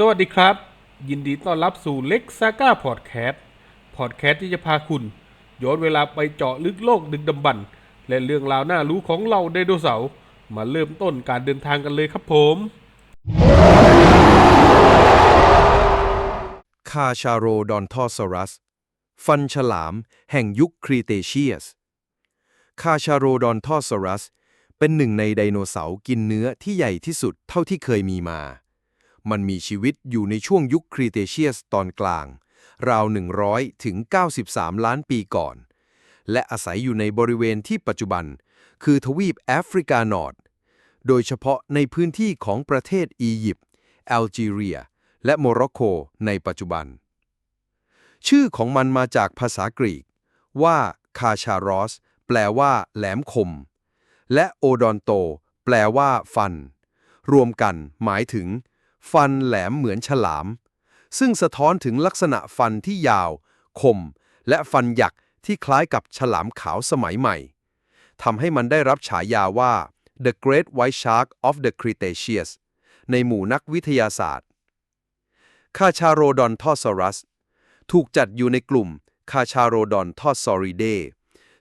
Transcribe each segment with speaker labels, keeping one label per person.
Speaker 1: สวัสดีครับ ยินดีต้อนรับสู่เล็กซาก้าพอดแคสต์พอดแคสต์ที่จะพาคุณ ย้อนเวลาไปเจาะลึกโลกดึกดำบรรพ์และเรื่องราวน่ารู้ของเราไดโนเสาร์มาเริ่มต้นการเดินทางกันเลยครับผม
Speaker 2: คาชาโรดอนทอซอรัส ฟันฉลามแห่งยุคครีเตเชียส คาชาโรดอนทอซอรัส เป็นหนึ่งในไดโนเสาร์กินเนื้อที่ใหญ่ที่สุดเท่าที่เคยมีมา มันมีชีวิตอยู่ในช่วงยุคครีเตเชียสตอนกลาง ราว 100 ถึง 93 ล้านปีก่อน และอาศัยอยู่ในบริเวณที่ปัจจุบัน คือทวีปแอฟริกานอร์ดโดยเฉพาะในพื้นที่ของประเทศอียิปต์แอลจีเรีย และโมร็อกโกในปัจจุบัน ชื่อของมันมาจากภาษากรีก ว่าคาชารอส แปลว่า แหลมคม และโอดอนโต แปลว่า ฟัน รวมกัน หมายถึง ฟันแหลมเหมือนฉลาม ซึ่งสะท้อนถึงลักษณะฟันที่ยาว คม และฟันหยักที่คล้ายกับฉลามขาวสมัยใหม่ทำให้มันได้รับฉายาว่า The Great White Shark of the Cretaceous ในหมู่นักวิทยาศาสตร์ คาชาโรดอนทอสอรัส ถูกจัดอยู่ในกลุ่มคาชาโรดอนทอสอริเด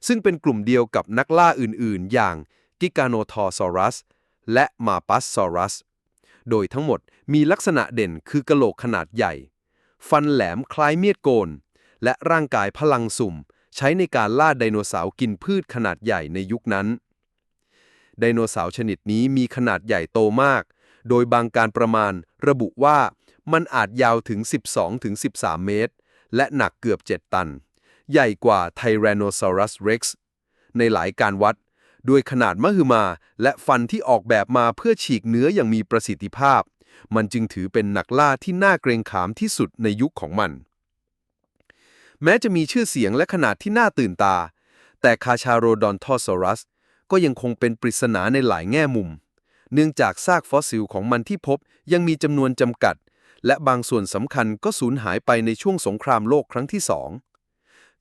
Speaker 2: ซึ่งเป็นกลุ่มเดียวกับนักล่าอื่นๆ อย่างกิกาโนทอซอรัส และมาปัสซอรัส โดยทั้งหมดมีลักษณะเด่นคือกะโหลกขนาดใหญ่ ฟันแหลมคล้ายเมียดโกน และร่างกายพลังสุ่ม ใช้ในการล่าไดโนเสาร์กินพืชขนาดใหญ่ในยุคนั้น ไดโนเสาร์ชนิดนี้มีขนาดใหญ่โตมาก โดยบางการประมาณระบุว่ามันอาจยาวถึง 12-13 เมตร และหนักเกือบ 7 ตัน ใหญ่กว่า Tyrannosaurus Rex ในหลายการวัด ด้วยขนาดมหึมาและฟันที่ออกแบบมาเพื่อฉีกเนื้ออย่างมีประสิทธิภาพ มันจึงถือเป็นนักล่าที่น่าเกรงขามที่สุดในยุคของมัน แม้จะมีชื่อเสียงและขนาดที่น่าตื่นตา แต่คาชาโรดอนทอซอรัส ก็ยังคงเป็นปริศนาในหลายแง่มุม เนื่องจากซากฟอสซิลของมันที่พบยังมีจำนวนจำกัด และบางส่วนสำคัญก็สูญหายไปในช่วงสงครามโลกครั้งที่สอง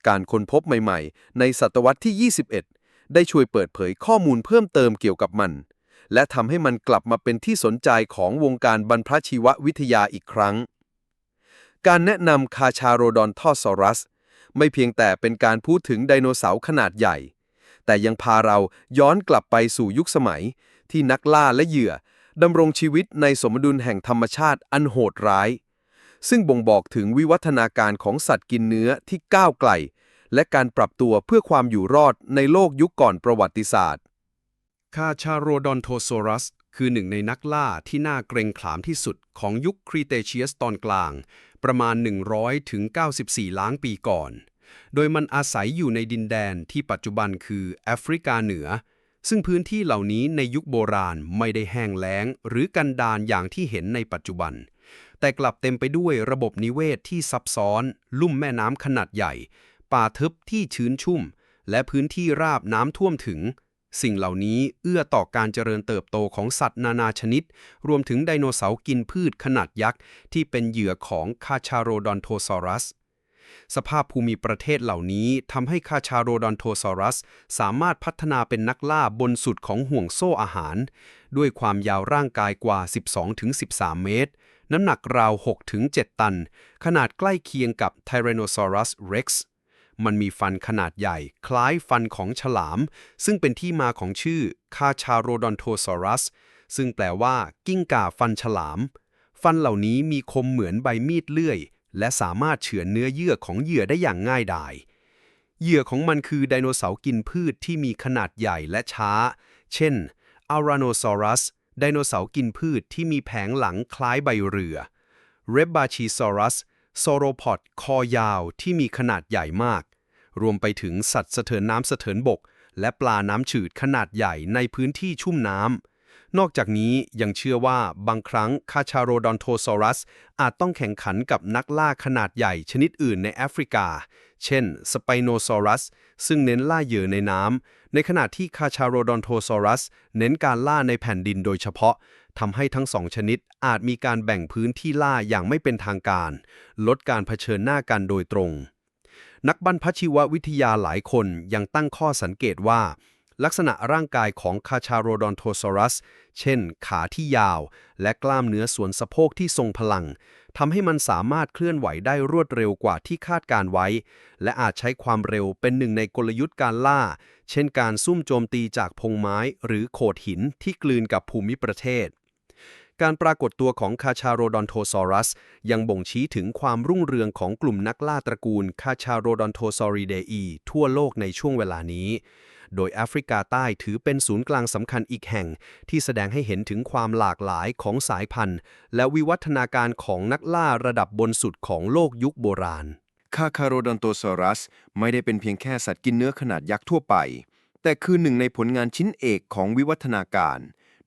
Speaker 2: การค้นพบใหม่ ๆ ในศตวรรษที่ 21 ได้ช่วยเปิดเผยข้อมูลเพิ่มเติมเกี่ยวกับมัน และทำให้มันกลับมาเป็นที่สนใจของวงการบรรพชีววิทยาอีกครั้ง การแนะนำคาชาโรดอนทอซอรัส ไม่เพียงแต่เป็นการพูดถึงไดโนเสาร์ขนาดใหญ่ แต่ยังพาเราย้อนกลับไปสู่ยุคสมัย ที่นักล่าและเหยื่อดำรงชีวิตในสมดุลแห่งธรรมชาติอันโหดร้าย ซึ่งบ่งบอกถึงวิวัฒนาการของสัตว์กินเนื้อที่ก้าวไกล และการปรับตัวเพื่อความอยู่รอดในโลกยุคก่อนประวัติศาสตร์ คาชาโรดอนโทโซรัส คือหนึ่งในนักล่าที่น่าเกรงขามที่สุดของยุคครีเตเชียสตอนกลาง ประมาณ 100ถึง94 ล้านปีก่อน โดยมันอาศัยอยู่ในดินแดนที่ปัจจุบันคือแอฟริกาเหนือ ซึ่งพื้นที่เหล่านี้ในยุคโบราณไม่ได้แห้งแล้ง หรือกันดารอย่างที่เห็นในปัจจุบันแต่กลับเต็มไปด้วยระบบนิเวศที่ซับซ้อน ลุ่มแม่น้ำขนาดใหญ่ ป่าทึบที่ชื้นชุ่ม และพื้นที่ราบน้ำท่วมถึง สิ่งเหล่านี้เอื้อต่อการเจริญเติบโตของสัตว์นานาชนิด รวมถึงไดโนเสาร์กินพืชขนาดยักษ์ ที่เป็นเหยื่อของคาชาโรดอนโทซอรัส สภาพภูมิประเทศเหล่านี้ทำให้คาชาโรดอนโทซอรัส สามารถพัฒนาเป็นนักล่าบนสุดของห่วงโซ่อาหาร ด้วยความยาวร่างกายกว่า 12-13 เมตรน้ำหนักราว 6-7 ตัน ขนาดใกล้เคียงกับ Tyrannosaurus Rex มันมีฟันขนาดใหญ่ คล้ายฟันของฉลาม ซึ่งเป็นที่มาของชื่อคาชาโรดอนโทซอรัส ซึ่งแปลว่ากิ้งก่าฟันฉลาม ฟันเหล่านี้มีคมเหมือนใบมีดเลื่อย และสามารถเฉือนเนื้อเยื่อของเหยื่อได้อย่างง่ายดาย เหยื่อของมันคือไดโนเสาร์กินพืชที่มีขนาดใหญ่และช้า เช่น a r a n o s a u r u s ไดโนเสาร์กินพืชที่มีแผงหลังคล้ายใบเรือ r e b a c h i s a u r u s โซโรพอดคอยาวที่มีขนาดใหญ่มาก รวมไปถึงสัตว์สะเทินน้ำสะเทินบก และปลาน้ำจืดขนาดใหญ่ในพื้นที่ชุ่มน้ำนอกจากนี้ยังเชื่อว่าบางครั้งคาชาโรดอนโทซอรัส อาจต้องแข่งขันกับนักล่าขนาดใหญ่ชนิดอื่นในแอฟริกา เช่นสไปโนซอรัส ซึ่งเน้นล่าเหยื่อในน้ำ ในขณะที่คาชาโรดอนโทซอรัส เน้นการล่าในแผ่นดินโดยเฉพาะ ทำให้ทั้งสองชนิดอาจมีการแบ่งพื้นที่ล่าอย่างไม่เป็นทางการ ลดการเผชิญหน้ากันโดยตรง นักบรรพชีววิทยาหลายคนยังตั้งข้อสังเกตว่า
Speaker 3: ลักษณะร่างกายของคาชาโรดอนโทซอรัส เช่น ขาที่ยาว และกล้ามเนื้อส่วนสะโพกที่ทรงพลังทำให้มันสามารถเคลื่อนไหวได้รวดเร็วกว่าที่คาดการไว้ และอาจใช้ความเร็วเป็นหนึ่งในกลยุทธ์การล่า เช่นการซุ่มโจมตีจากพงไม้หรือโขดหินที่กลืนกับภูมิประเทศ การปรากฏตัวของคาชาโรดอนโทซอรัส ยังบ่งชี้ถึงความรุ่งเรืองของกลุ่มนักล่าตระกูลคาชาโรดอนโทซอริเดอีทั่วโลกในช่วงเวลานี้ โดยแอฟริกาใต้ถือเป็นศูนย์กลางสำคัญอีกแห่ง ที่แสดงให้เห็นถึงความหลากหลายของสายพันธุ์ และวิวัฒนาการของนักล่าระดับบนสุดของโลกยุคโบราณ
Speaker 2: คาคาโรดอนโตซอรัส ไม่ได้เป็นเพียงแค่สัตว์กินเนื้อขนาดยักษ์ทั่วไป แต่คือหนึ่งในผลงานชิ้นเอกของวิวัฒนาการ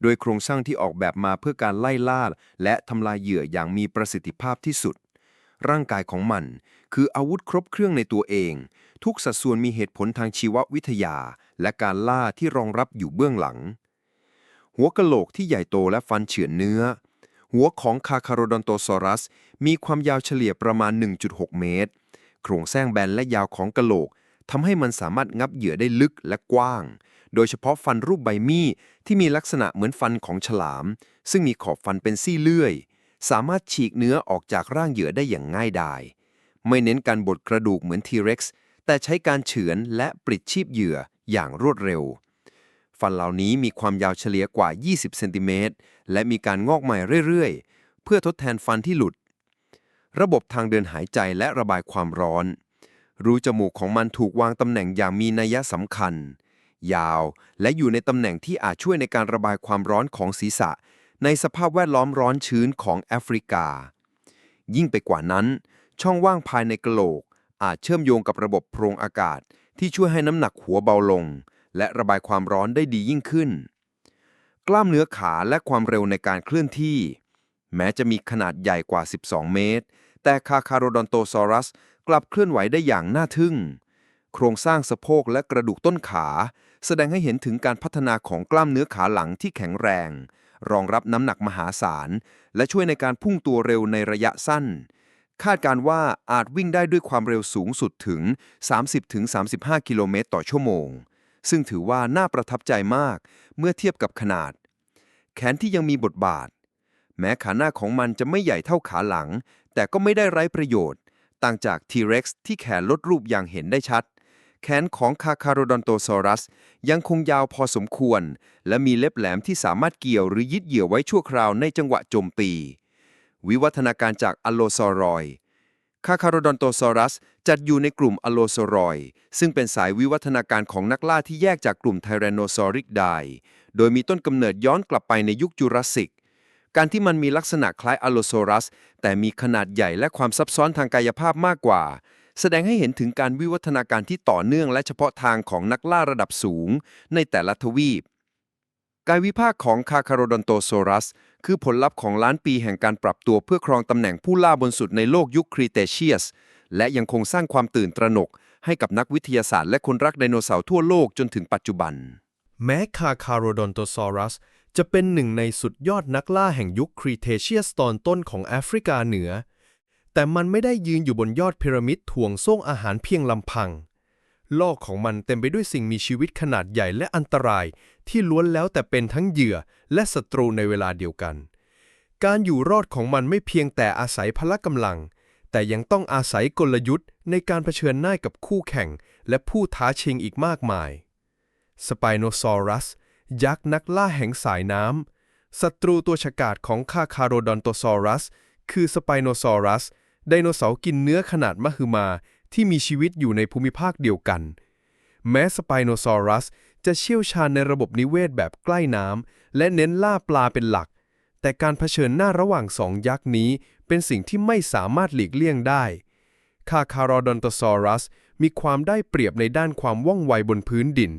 Speaker 2: โดยโครงสร้างที่ออกแบบมาเพื่อการไล่ล่าและทำลายเหยื่ออย่างมีประสิทธิภาพที่สุด ร่างกายของมัน คืออาวุธครบเครื่องในตัวเอง ทุกสัดส่วนมีเหตุผลทางชีววิทยา และการล่าที่รองรับอยู่เบื้องหลัง หัวกะโหลกที่ใหญ่โตและฟันเฉือนเนื้อ หัวของคาคาโรดอนโตซอรัส มีความยาวเฉลี่ยประมาณ 1.6 เมตร โครงสร้างแบนและยาวของกะโหลกทำให้มันสามารถงับเหยื่อได้ลึกและกว้าง โดยเฉพาะฟันรูปใบมีดที่มีลักษณะเหมือนฟันของฉลาม ซึ่งมีขอบฟันเป็นซี่เลื่อย สามารถฉีกเนื้อออกจากร่างเหยื่อได้อย่างง่ายดาย ไม่เน้นการบดกระดูกเหมือนทีเร็กซ์แต่ใช้การเฉือนและปลิดชีพเหยื่ออย่างรวดเร็ว ฟันเหล่านี้มีความยาวเฉลี่ยกว่า 20 เซนติเมตรและมีการงอกใหม่เรื่อยๆ เพื่อทดแทนฟันที่หลุด ระบบทางเดินหายใจและระบายความร้อน รูจมูกของมันถูกวางตำแหน่งอย่างมีนัยสำคัญ ยาว และอยู่ในตำแหน่งที่อาจช่วยในการระบายความร้อนของศีรษะ ในสภาพแวดล้อมร้อนชื้นของแอฟริกา ยิ่งไปกว่านั้น ช่องว่างภายในกระโหลก อาจเชื่อมโยงกับระบบโพรงอากาศ ที่ช่วยให้น้ำหนักหัวเบาลง และระบายความร้อนได้ดียิ่งขึ้น กล้ามเนื้อขาและความเร็วในการเคลื่อนที่ แม้จะมีขนาดใหญ่กว่า 12 เมตร แต่คาคาโรดอนโตซอรัสกลับเคลื่อนไหวได้อย่างน่าทึ่ง โครงสร้างสะโพกและกระดูกต้นขา แสดงให้เห็นถึงการพัฒนาของกล้ามเนื้อขาหลังที่แข็งแรง รองรับน้ำหนักมหาศาล และช่วยในการพุ่งตัวเร็วในระยะสั้น คาดการว่าอาจวิ่งได้ด้วยความเร็วสูงสุดถึง 30-35 กิโลเมตรต่อชั่วโมง ซึ่งถือว่าน่าประทับใจมากเมื่อเทียบกับขนาด แขนที่ยังมีบทบาท แม้ขาหน้าของมันจะไม่ใหญ่เท่าขาหลัง แต่ก็ไม่ได้ไร้ประโยชน์ ต่างจาก T-Rex ที่แขนลดรูปอย่างเห็นได้ชัด แขนของคาคาโรดอนโตซอรัส ยังคงยาวพอสมควร และมีเล็บแหลมที่สามารถเกี่ยวหรือยึดเหยี่ยวไว้ชั่วคราวในจังหวะโจมตี วิวัฒนาการจากอโลซอรอยคาคาโรดอนโตซอรัส จัดอยู่ในกลุ่มอโลซอรอย ซึ่งเป็นสายวิวัฒนาการของนักล่าที่แยกจากกลุ่มไทแรนโนซอริกไดโดยมีต้นกำเนิดย้อนกลับไปในยุคจูราสสิกการที่มันมีลักษณะคล้ายอโลโซรัส แต่มีขนาดใหญ่และความซับซ้อนทางกายภาพมากกว่า แสดงให้เห็นถึงการวิวัฒนาการที่ต่อเนื่องและเฉพาะทางของนักล่าระดับสูงในแต่ละทวีป การวิพากษ์ของคาคาโรดอนโตโซรัส คือผลลัพธ์ของล้านปีแห่งการปรับตัวเพื่อครองตำแหน่งผู้ล่าบนสุดในโลกยุคครีเตเชียส และยังคงสร้างความตื่นตระหนก ให้กับนักวิทยาศาสตร์และคนรักไดโนเสาร์ทั่วโลกจนถึงปัจจุบัน
Speaker 4: แม้คาคาโรดอนโตซอรัสจะเป็นหนึ่งในสุดยอดนักล่าแห่งยุคครีเทเชียสตอนต้นของแอฟริกาเหนือ แต่มันไม่ได้ยืนอยู่บนยอดพีระมิดถ่วงโซ่งอาหารเพียงลำพัง โลกของมันเต็มไปด้วยสิ่งมีชีวิตขนาดใหญ่และอันตราย ที่ล้วนแล้วแต่เป็นทั้งเหยื่อและศัตรูในเวลาเดียวกัน การอยู่รอดของมันไม่เพียงแต่อาศัยพละกำลัง แต่ยังต้องอาศัยกลยุทธ์ในการเผชิญหน้ากับคู่แข่ง และผู้ท้าชิงอีกมากมายสไปโนซอรัส ยักษ์นักล่าแห่งสายน้ำศัตรูตัวฉกาจของคาคาโรดอนโตซอรัส คือสไปโนซอรัส ไดโนเสาร์กินเนื้อขนาดมหึมาที่มีชีวิตอยู่ในภูมิภาคเดียวกัน แม้สไปโนซอรัสจะเชี่ยวชาญในระบบนิเวศแบบใกล้น้ำและเน้นล่าปลาเป็นหลัก แต่การเผชิญหน้าระหว่างสองยักษ์นี้ เป็นสิ่งที่ไม่สามารถหลีกเลี่ยงได้ คาคาโรดอนโตซอรัสมีความได้เปรียบในด้านความว่องไวบนพื้นดิน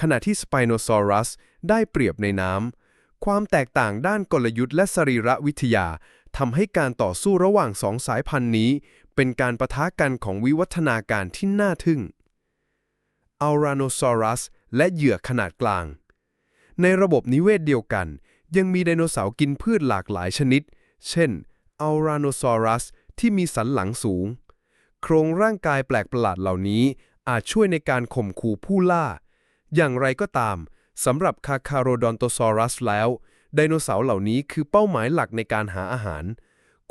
Speaker 4: ขณะที่สไปโนซอรัสได้เปรียบในน้ำความแตกต่างด้านกลยุทธ์และสรีระวิทยา ทำให้การต่อสู้ระหว่างสองสายพันธุ์นี้ เป็นการประทะกันของวิวัฒนาการที่น่าทึ่งอัลราโนซอรัสและเหยื่อขนาดกลาง ในระบบนิเวศเดียวกัน ยังมีไดโนเสาร์กินพืชหลากหลายชนิด เช่นอัลราโนซอรัสที่มีสันหลังสูง โครงร่างกายแปลกประหลาดเหล่านี้อาจช่วยในการข่มขู่ผู้ล่า อย่างไรก็ตามสำหรับคาคาโรดอนโตซอรัสแล้ว ไดโนเสาร์เหล่านี้คือเป้าหมายหลักในการหาอาหาร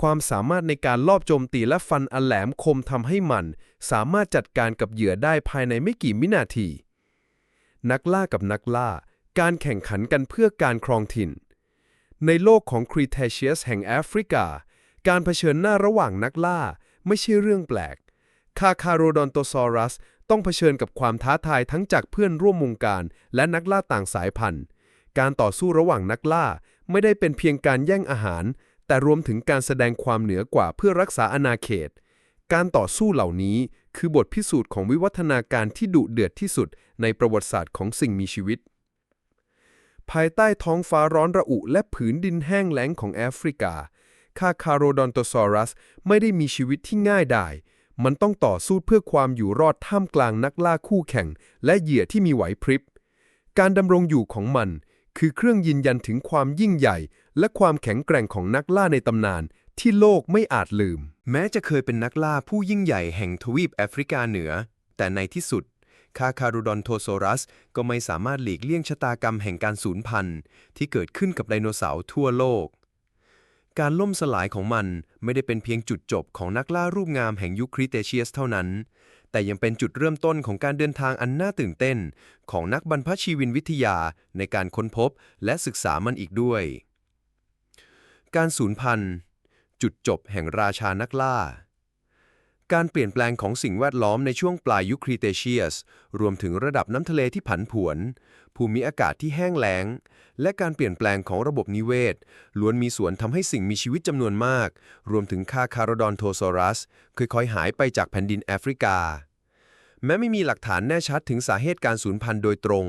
Speaker 4: ความสามารถในการลอบโจมตีและฟันอันแหลมคมทำให้มัน สามารถจัดการกับเหยื่อได้ภายในไม่กี่วินาที นักล่ากับนักล่า การแข่งขันกันเพื่อการครองถิ่น ในโลกของครีเทเชียสแห่งแอฟริกา การเผชิญหน้าระหว่างนักล่าไม่ใช่เรื่องแปลก คาคาโรดอนโตซอรัสต้องเผชิญกับความท้าทายทั้งจากเพื่อนร่วมวงการ และนักล่าต่างสายพันธุ์ การต่อสู้ระหว่างนักล่า ไม่ได้เป็นเพียงการแย่งอาหาร แต่รวมถึงการแสดงความเหนือกว่าเพื่อรักษาอาณาเขต การต่อสู้เหล่านี้คือบทพิสูจน์ของวิวัฒนาการที่ดุเดือดที่สุดในประวัติศาสตร์ของสิ่งมีชีวิต ภายใต้ท้องฟ้าร้อนระอุและผืนดินแห้งแล้งของแอฟริกาคาคาโรดอนโตซอรัสไม่ได้มีชีวิตที่ง่ายดาย มันต้องต่อสู้เพื่อความอยู่รอดท่ามกลางนักล่าคู่แข่ง และเหยื่อที่มีไหวพริบ การดำรงอยู่ของมัน คือเครื่องยืนยันถึงความยิ่งใหญ่ และความแข็งแกร่งของนักล่าในตำนาน ที่โลกไม่อาจลืม
Speaker 2: แม้จะเคยเป็นนักล่าผู้ยิ่งใหญ่แห่งทวีปแอฟริกาเหนือ แต่ในที่สุด คาคารูดอนโทโซรัส ก็ไม่สามารถหลีกเลี่ยงชะตากรรมแห่งการสูญพันธุ์ ที่เกิดขึ้นกับไดโนเสาร์ทั่วโลก การล่มสลายของมันไม่ได้เป็นเพียงจุดจบของนักล่ารูปงามแห่งยุคคริเตเชียสเท่านั้น แต่ยังเป็นจุดเริ่มต้นของการเดินทางอันน่าตื่นเต้น ของนักบรรพชีวินวิทยาในการค้นพบและศึกษามันอีกด้วย การสูญพันธุ์ จุดจบแห่งราชานักล่า การเปลี่ยนแปลงของสิ่งแวดล้อมในช่วงปลายยุคครีเตเชียส รวมถึงระดับน้ำทะเลที่ผันผวน ภูมิอากาศที่แห้งแล้ง และการเปลี่ยนแปลงของระบบนิเวศ ล้วนมีส่วนทำให้สิ่งมีชีวิตจำนวนมาก รวมถึงคาคาร์ดอนโทซอรัสค่อยๆหายไปจากแผ่นดินแอฟริกา แม้ไม่มีหลักฐานแน่ชัดถึงสาเหตุการสูญพันธุ์โดยตรง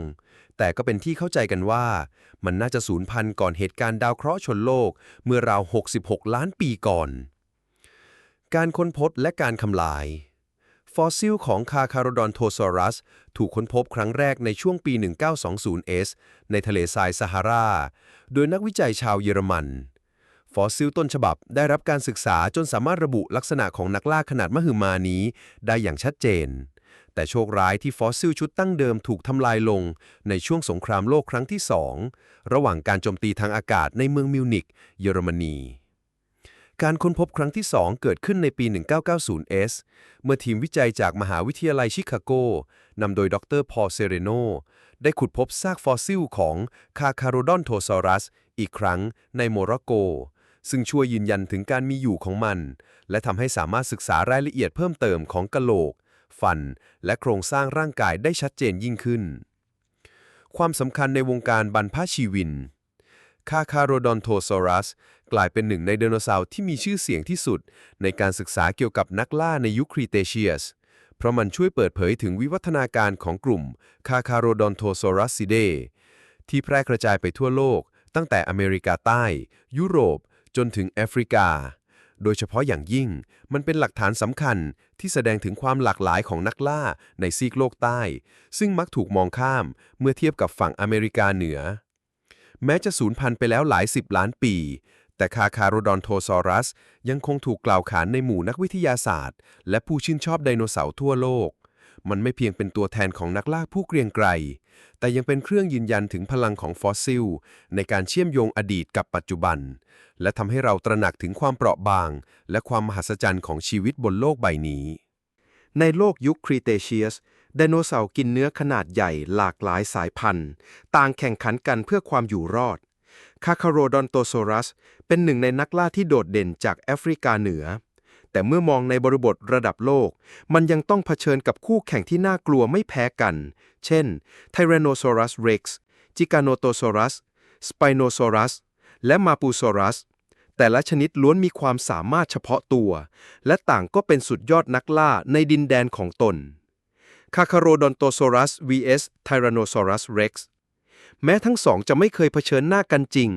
Speaker 2: แต่ก็เป็นที่เข้าใจกันว่า มันน่าจะสูญพันธุ์ก่อนเหตุการณ์ดาวเคราะห์ชนโลกเมื่อราว 66 ล้านปีก่อน การค้นพบและการทำลาย ฟอสซิลของคาคารดอนโทซอรัส ถูกค้นพบครั้งแรกในช่วงปี 1920s ในทะเลทรายซาฮารา โดยนักวิจัยชาวเยอรมัน ฟอสซิลต้นฉบับได้รับการศึกษาจนสามารถระบุลักษณะของนักล่าขนาดมหึมานี้ได้อย่างชัดเจน แต่โชคร้ายที่ฟอสซิลชุดตั้งเดิมถูกทำลายลงในช่วงสงครามโลกครั้งที่สองระหว่างการโจมตีทางอากาศในเมืองมิวนิกเยอรมนี การค้นพบครั้งที่ 2 เกิดขึ้นในปี 1990s เมื่อทีมวิจัยจากมหาวิทยาลัยชิคาโกนำโดยดรพอลเซเรโน ได้ขุดพบซากฟอสซิลของคาคาโรดอนโทซอรัส อีกครั้งในโมร็อกโก ซึ่งช่วยยืนยันถึงการมีอยู่ของมัน และทำให้สามารถศึกษารายละเอียดเพิ่มเติมของกะโหลก ฟัน และโครงสร้างร่างกายได้ชัดเจนยิ่งขึ้น ความสำคัญในวงการบรรพชีวินคาคาโรดอนโทซอรัส กลายเป็นหนึ่งในไดโนเสาร์ที่มีชื่อเสียงที่สุด ในการศึกษาเกี่ยวกับนักล่าในยุคครีเตเชียส เพราะมันช่วยเปิดเผยถึงวิวัฒนาการของกลุ่มคาคาโรดอนโทซอรัสซิเดที่แพร่กระจายไปทั่วโลก ตั้งแต่อเมริกาใต้ ยุโรป จนถึงแอฟริกา โดยเฉพาะอย่างยิ่ง มันเป็นหลักฐานสำคัญที่แสดงถึงความหลากหลายของนักล่าในซีกโลกใต้ ซึ่งมักถูกมองข้ามเมื่อเทียบกับฝั่งอเมริกาเหนือ แม้จะสูญพันธุ์ไปแล้วหลายสิบล้านปี แต่คาคาโรดอนโทซอรัส ยังคงถูกกล่าวขานในหมู่นักวิทยาศาสตร์ และผู้ชื่นชอบไดโนเสาร์ทั่วโลก มันไม่เพียงเป็นตัวแทนของนักล่าผู้เกรียงไกร แต่ยังเป็นเครื่องยืนยันถึงพลังของฟอสซิล ในการเชื่อมโยงอดีตกับปัจจุบัน และทำให้เราตระหนักถึงความเปราะบาง และความมหัศจรรย์ของชีวิตบนโลกใบนี้
Speaker 5: ในโลกยุคครีเตเชียสไดโนเสาร์กินเนื้อขนาดใหญ่หลากหลายสายพันธุ์ ต่างแข่งขันกันเพื่อความอยู่รอด คาคาโรดอนโตโซรัส เป็นหนึ่งในนักล่าที่โดดเด่นจากแอฟริกาเหนือ แต่เมื่อมองในบริบทระดับโลก มันยังต้องเผชิญกับคู่แข่งที่น่ากลัวไม่แพ้กัน เช่นไทแรโนซอรัสเร็กซ์จิกาโนโตซอรัส สไปโนซอรัส และมาปูซอรัส แต่ละชนิดล้วนมีความสามารถเฉพาะตัว และต่างก็เป็นสุดยอดนักล่าในดินแดนของตนคาคาโรดอนโตซอรัส vs Tyrannosaurus rex แม้ทั้งสองจะไม่เคยเผชิญหน้ากันจริง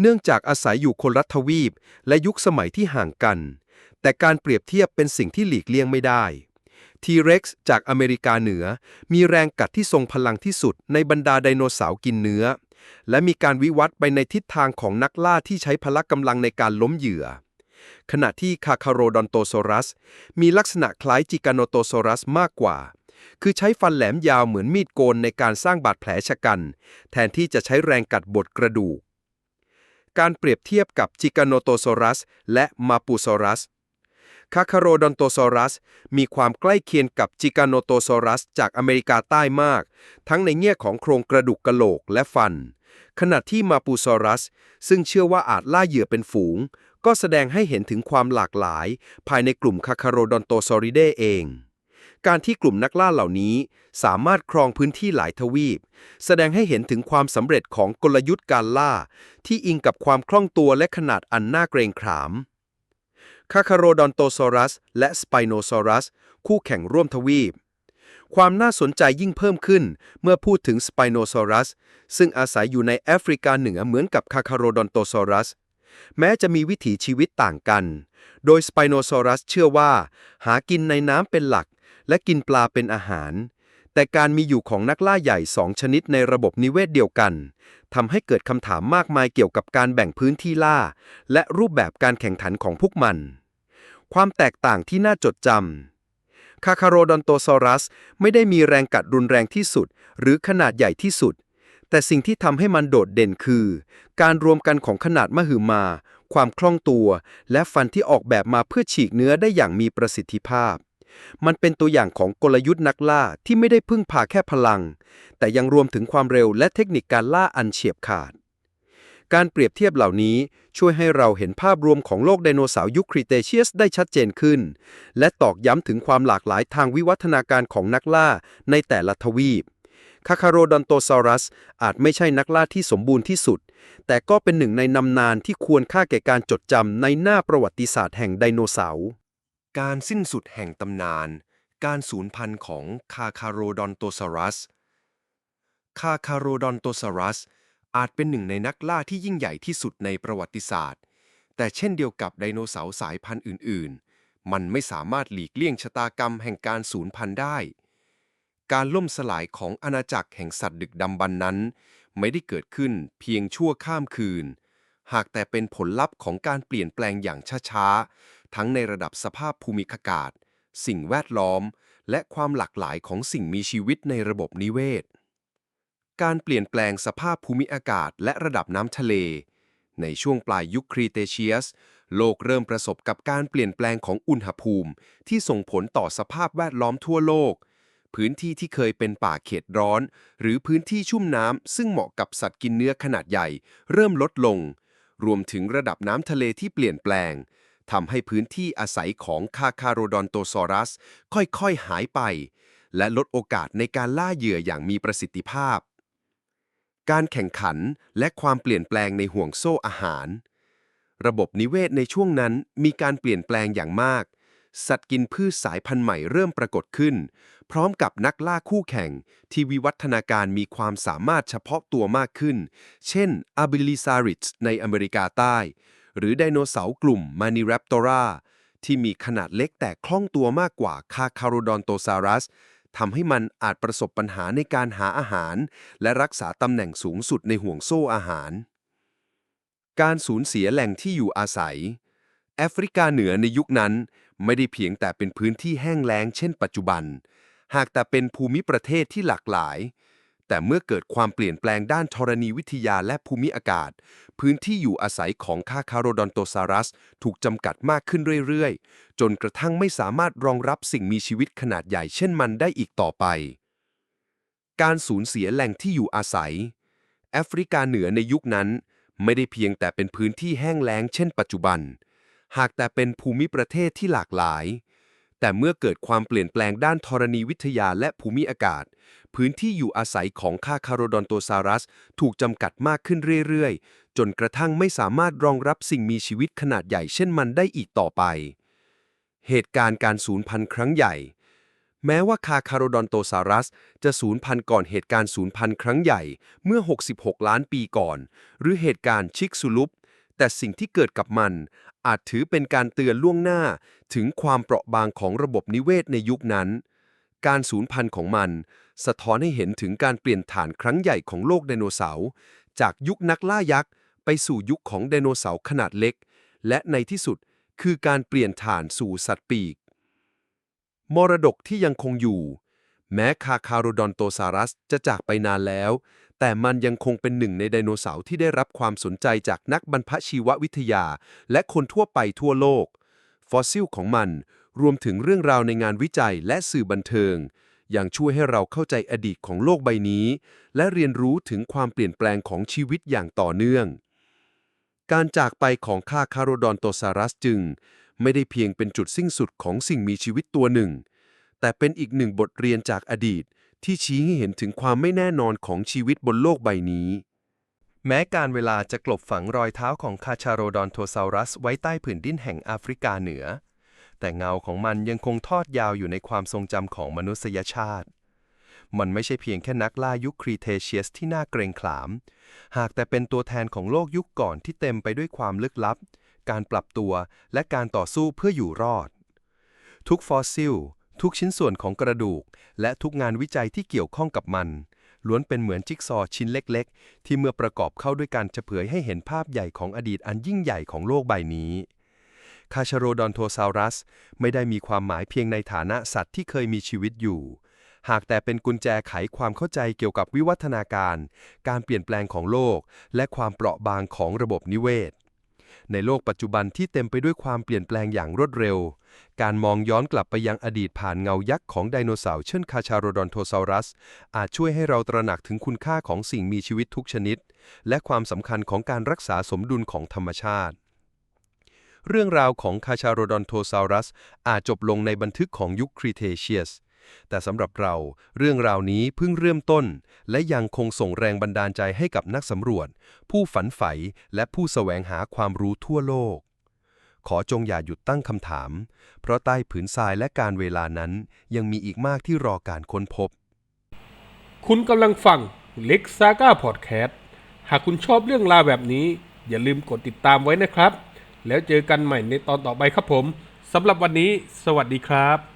Speaker 5: เนื่องจากอาศัยอยู่คนละทวีปและยุคสมัยที่ห่างกัน แต่การเปรียบเทียบเป็นสิ่งที่หลีกเลี่ยงไม่ได้ T-Rex จากอเมริกาเหนือ มีแรงกัดที่ทรงพลังที่สุดในบรรดาไดโนเสาร์กินเนื้อ และมีการวิวัฒน์ไปในทิศทางของนักล่าที่ใช้พละกำลังในการล้มเหยื่อ ขณะที่คาคาโรดอนโตซอรัส มีลักษณะคล้ายจิกาโนโตซอรัสมากกว่า
Speaker 2: คือใช้ฟันแหลมยาวเหมือนมีดโกนในการสร้างบาดแผลชะกัน แทนที่จะใช้แรงกัดบดกระดูก การเปรียบเทียบกับจิกาโนโตซอรัส และมาปูซอรัสคาคาโรดอนโตซอรัส มีความใกล้เคียงกับจิกาโนโตซอรัส จากอเมริกาใต้มาก ทั้งในแง่ของโครงกระดูกกะโหลกและฟัน ขณะที่มาปูซอรัส ซึ่งเชื่อว่าอาจล่าเหยื่อเป็นฝูง ก็แสดงให้เห็นถึงความหลากหลาย ภายในกลุ่มคาคาโรดอนโตซอริเดเอง การที่กลุ่มนักล่าเหล่านี้ สามารถครองพื้นที่หลายทวีป แสดงให้เห็นถึงความสำเร็จของกลยุทธ์การล่า ที่อิงกับความคล่องตัวและขนาดอันน่าเกรงขาม คาคาโรดอนโตซอรัส และสไปโนซอรัส คู่แข่งร่วมทวีป ความน่าสนใจยิ่งเพิ่มขึ้นเมื่อพูดถึงสไปโนซอรัส ซึ่งอาศัยอยู่ในแอฟริกาเหนือเหมือนกับคาคาโรดอนโตซอรัสแม้จะมีวิถีชีวิตต่างกัน โดยสไปโนซอรัสเชื่อว่า หากินในน้ำเป็นหลัก และกินปลาเป็นอาหาร แต่การมีอยู่ของนักล่าใหญ่สองชนิดในระบบนิเวศเดียวกันทำให้เกิดคำถามมากมายเกี่ยวกับการแบ่งพื้นที่ล่า และรูปแบบการแข่งขันของพวกมัน ความแตกต่างที่น่าจดจำคาคาโรดอนโตซอรัส ไม่ได้มีแรงกัดรุนแรงที่สุด หรือขนาดใหญ่ที่สุด แต่สิ่งที่ทำให้มันโดดเด่นคือ การรวมกันของขนาดมหึมา ความคล่องตัว และฟันที่ออกแบบมาเพื่อฉีกเนื้อได้อย่างมีประสิทธิภาพ มันเป็นตัวอย่างของกลยุทธ์นักล่าที่ไม่ได้พึ่งพาแค่พลัง แต่ยังรวมถึงความเร็วและเทคนิคการล่าอันเฉียบขาด การเปรียบเทียบเหล่านี้ช่วยให้เราเห็นภาพรวมของโลกไดโนเสาร์ยุคครีเทเชียสได้ชัดเจนขึ้น และตอกย้ำถึงความหลากหลายทางวิวัฒนาการของนักล่าในแต่ละทวีปคาคาโรดอนโตซอรัส อาจไม่ใช่นักล่าที่สมบูรณ์ที่สุด แต่ก็เป็นหนึ่งในนำนานที่ควรค่าแก่การจดจำในหน้าประวัติศาสตร์แห่งไดโนเสาร์ การสิ้นสุดแห่งตำนาน การสูญพันธุ์ของคาคาโรดอนโตซอรัส คาคาโรดอนโตซอรัส อาจเป็นหนึ่งในนักล่าที่ยิ่งใหญ่ที่สุดในประวัติศาสตร์ แต่เช่นเดียวกับไดโนเสาร์สายพันธุ์อื่น ๆ มันไม่สามารถหลีกเลี่ยงชะตากรรมแห่งการสูญพันธุ์ได้ การล่มสลายของอาณาจักรแห่งสัตว์ดึกดำบรรพ์นั้น ไม่ได้เกิดขึ้นเพียงชั่วข้ามคืน หากแต่เป็นผลลัพธ์ของการเปลี่ยนแปลงอย่างช้า ๆ ทั้งในระดับสภาพภูมิอากาศ สิ่งแวดล้อม และความหลากหลายของสิ่งมีชีวิตในระบบนิเวศ การเปลี่ยนแปลงสภาพภูมิอากาศและระดับน้ำทะเล ในช่วงปลายยุคครีเตเชียส โลกเริ่มประสบกับการเปลี่ยนแปลงของอุณหภูมิ ที่ส่งผลต่อสภาพแวดล้อมทั่วโลกพื้นที่ที่เคยเป็นป่าเขตร้อน หรือพื้นที่ชุ่มน้ำซึ่งเหมาะกับสัตว์กินเนื้อขนาดใหญ่ เริ่มลดลง รวมถึงระดับน้ำทะเลที่เปลี่ยนแปลง ทำให้พื้นที่อาศัยของคาคาโรดอนโตซอรัส ค่อยๆหายไป และลดโอกาสในการล่าเหยื่ออย่างมีประสิทธิภาพ การแข่งขันและความเปลี่ยนแปลงในห่วงโซ่อาหาร ระบบนิเวศในช่วงนั้นมีการเปลี่ยนแปลงอย่างมาก สัตว์กินพืชสายพันธุ์ใหม่เริ่มปรากฏขึ้น พร้อมกับนักล่าคู่แข่ง ที่วิวัฒนาการมีความสามารถเฉพาะตัวมากขึ้น เช่น a b i l i s a r i d s ในอเมริกาใต้ หรือไดโนเสาร์กลุ่ม Maniraptora ที่มีขนาดเล็กแต่คล่องตัวมากกว่าคาคาโรดอนโตซารัสทำให้มันอาจประสบปัญหาในการหาอาหาร และรักษาตำแหน่งสูงสุดในห่วงโซ่อาหาร การสูญเสียแหล่งที่อยู่อาศัย แอฟริกาเหนือในยุคนั้น ไม่ได้เพียงแต่เป็นพื้นที่แห้งแล้งเช่นปัจจุบัน หากแต่เป็นภูมิประเทศที่หลากหลาย แต่เมื่อเกิดความเปลี่ยนแปลงด้านธรณีวิทยาและภูมิอากาศ พื้นที่อยู่อาศัยของคาคาโรดอนโตซารัส ถูกจำกัดมากขึ้นเรื่อยๆ จนกระทั่งไม่สามารถรองรับสิ่งมีชีวิตขนาดใหญ่เช่นมันได้อีกต่อไป การสูญเสียแหล่งที่อยู่อาศัย แอฟริกาเหนือในยุคนั้น ไม่ได้เพียงแต่เป็นพื้นที่แห้งแล้งเช่นปัจจุบัน หากแต่เป็นภูมิประเทศที่หลากหลาย แต่เมื่อเกิดความเปลี่ยนแปลงด้านธรณีวิทยาและภูมิอากาศ พื้นที่อยู่อาศัยของคาคาโรดอนโตซารัส ถูกจำกัดมากขึ้นเรื่อยๆ จนกระทั่งไม่สามารถรองรับสิ่งมีชีวิตขนาดใหญ่เช่นมันได้อีกต่อไป เหตุการณ์การสูญพันธุ์ครั้งใหญ่ แม้ว่าคาคาโรดอนโตซารัส จะสูญพันธุ์ก่อนเหตุการณ์สูญพันธุ์ครั้งใหญ่เมื่อ 66 ล้านปีก่อน หรือเหตุการณ์ชิกซุลุปแต่สิ่งที่เกิดกับมัน อาจถือเป็นการเตือนล่วงหน้าถึงความเปราะบางของระบบนิเวศในยุคนั้น การสูญพันธุ์ของมัน สะท้อนให้เห็นถึงการเปลี่ยนฐานครั้งใหญ่ของโลกไดโนเสาร์ จากยุคนักล่ายักษ์ ไปสู่ยุคของไดโนเสาร์ขนาดเล็ก และในที่สุดคือการเปลี่ยนฐานสู่สัตว์ปีก มรดกที่ยังคงอยู่
Speaker 6: แม้คาคาโรดอนโตซารัสจะจากไปนานแล้ว แต่มันยังคงเป็นหนึ่งในไดโนเสาร์ที่ได้รับความสนใจจากนักบรรพชีววิทยา และคนทั่วไปทั่วโลก ฟอสซิลของมัน รวมถึงเรื่องราวในงานวิจัยและสื่อบันเทิงยังช่วยให้เราเข้าใจอดีตของโลกใบนี้ และเรียนรู้ถึงความเปลี่ยนแปลงของชีวิตอย่างต่อเนื่อง การจากไปของคาคาโรดอนโตซารัสจึง ไม่ได้เพียงเป็นจุดสิ้นสุดของสิ่งมีชีวิตตัวหนึ่ง แต่เป็นอีกหนึ่งบทเรียนจากอดีต ที่ชี้ให้เห็นถึงความไม่แน่นอนของชีวิตบนโลกใบนี้
Speaker 2: แม้การเวลาจะกลบฝังรอยเท้าของคาชาโรดอนโทซารัส ไว้ใต้ผืนดินแห่งแอฟริกาเหนือ แต่เงาของมันยังคงทอดยาวอยู่ในความทรงจำของมนุษยชาติ มันไม่ใช่เพียงแค่นักล่ายุคครีเทเชียสที่น่าเกรงขาม หากแต่เป็นตัวแทนของโลกยุคก่อนที่เต็มไปด้วยความลึกลับ การปรับตัวและการต่อสู้เพื่ออยู่รอด ทุกฟอสซิล ทุกชิ้นส่วนของกระดูก และทุกงานวิจัยที่เกี่ยวข้องกับมัน ล้วนเป็นเหมือนจิ๊กซอว์ชิ้นเล็กๆ ที่เมื่อประกอบเข้าด้วยกันจะเผยให้เห็นภาพใหญ่ของอดีตอันยิ่งใหญ่ของโลกใบนี้คาชโรดอนโทซารัส ไม่ได้มีความหมายเพียงในฐานะสัตว์ที่เคยมีชีวิตอยู่ หากแต่เป็นกุญแจไขความเข้าใจเกี่ยวกับวิวัฒนาการ การเปลี่ยนแปลงของโลก และความเปราะบางของระบบนิเวศ ในโลกปัจจุบันที่เต็มไปด้วยความเปลี่ยนแปลงอย่างรวดเร็ว การมองย้อนกลับไปยังอดีตผ่านเงายักษ์ของไดโนเสาร์เช่นคาชาโรดอนโทซารัส อาจช่วยให้เราตระหนักถึงคุณค่าของสิ่งมีชีวิตทุกชนิด และความสำคัญของการรักษาสมดุลของธรรมชาติ เรื่องราวของคาชาโรดอนโทซารัสอาจจบลงในบันทึกของยุคครีเทเชียส แต่สำหรับเราเรื่องราวนี้เพิ่งเริ่มต้น และยังคงส่งแรงบันดาลใจให้กับนักสำรวจ ผู้ฝันใฝ่และผู้แสวงหาความรู้ทั่วโลก ขอจงอย่าหยุดตั้งคำถาม เพราะใต้ผืนทรายและการเวลานั้น ยังมีอีกมากที่รอการค้นพบ
Speaker 1: คุณกำลังฟังเล็กซาก้าพอดแคสต์หากคุณชอบเรื่องราวแบบนี้ อย่าลืมกดติดตามไว้นะครับ แล้วเจอกันใหม่ในตอนต่อไปครับผมสำหรับวันนี้ สวัสดีครับ